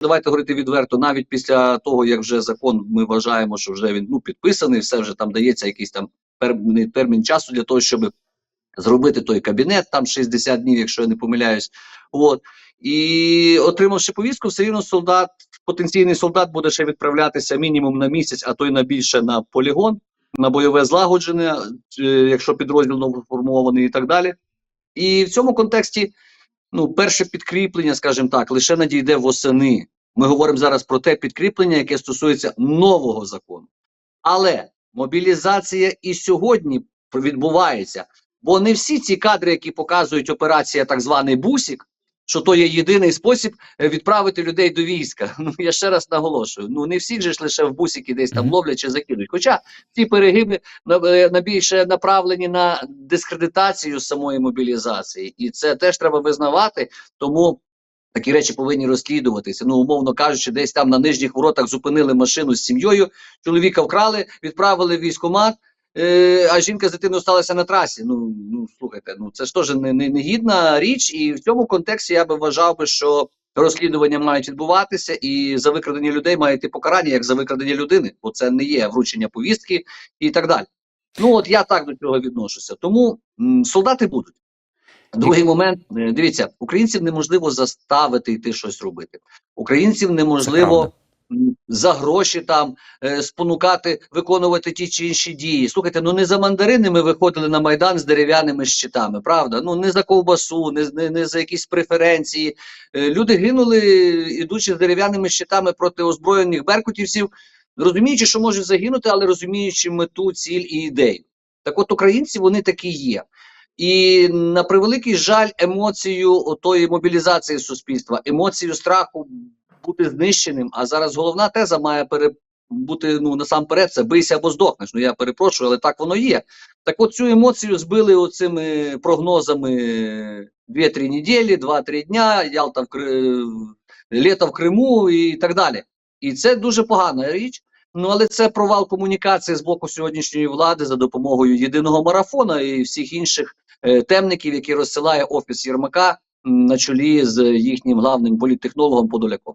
давайте говорити відверто, навіть після того, як вже закон, ми вважаємо, що вже він ну підписаний, все вже там дається якийсь там певний термін часу для того, щоб зробити той кабінет, там 60 днів, якщо я не помиляюсь. От і отримавши повістку, все рівно солдат, потенційний солдат буде ще відправлятися мінімум на місяць, а то й на більше на полігон, на бойове злагодження, е, якщо підрозділ новоформований і так далі. І в цьому контексті, ну, перше підкріплення, скажімо так, лише надійде восени. Ми говоримо зараз про те підкріплення, яке стосується нового закону. Але мобілізація і сьогодні відбувається. Бо не всі ці кадри, які показують операція так званий бусік, що то є єдиний спосіб е, відправити людей до війська. Ну я ще раз наголошую. Ну не всіх же ж лише в бусики десь там ловлять чи закидують. Хоча ці перегиби на, е, на більше направлені на дискредитацію самої мобілізації, і це теж треба визнавати. Тому такі речі повинні розслідуватися. Ну, умовно кажучи, десь там на нижніх воротах зупинили машину з сім'єю, чоловіка вкрали, відправили в військкомат, е, а жінка з дитиною сталася на трасі. Ну, ну слухайте, ну це ж теж не, не, не гідна річ, і в цьому контексті я би вважав би, що розслідування мають відбуватися, і за викрадення людей має йти покарання, як за викрадення людини, бо це не є вручення повістки і так далі. Ну от я так до цього відношуся. Тому м, солдати будуть. Другий момент, е, дивіться, українців неможливо заставити йти щось робити. Українців неможливо за гроші там е, спонукати виконувати ті чи інші дії. Слухайте, ну не за мандарини ми виходили на майдан з дерев'яними щитами, правда? Ну не за ковбасу, не, не, не за якісь преференції. Е, люди гинули, ідучи з дерев'яними щитами проти озброєних беркутівців, розуміючи, що можуть загинути, але розуміючи мету, ціль і ідею. Так от українці вони такі є. І на превеликий жаль, емоцію тої мобілізації суспільства, емоцію страху бути знищеним. А зараз головна теза має пере, бути ну насамперед це бийся або здохнеш. Ну я перепрошую, але так воно є. Так от цю емоцію збили оцими прогнозами 2-3 неділі, 2-3 дня, Ялта в Кри... літо в Криму і так далі. І це дуже погана річ. Ну, але це провал комунікації з боку сьогоднішньої влади за допомогою єдиного марафона і всіх інших е, темників, які розсилає офіс Єрмака на чолі з їхнім главним політтехнологом Подоляком.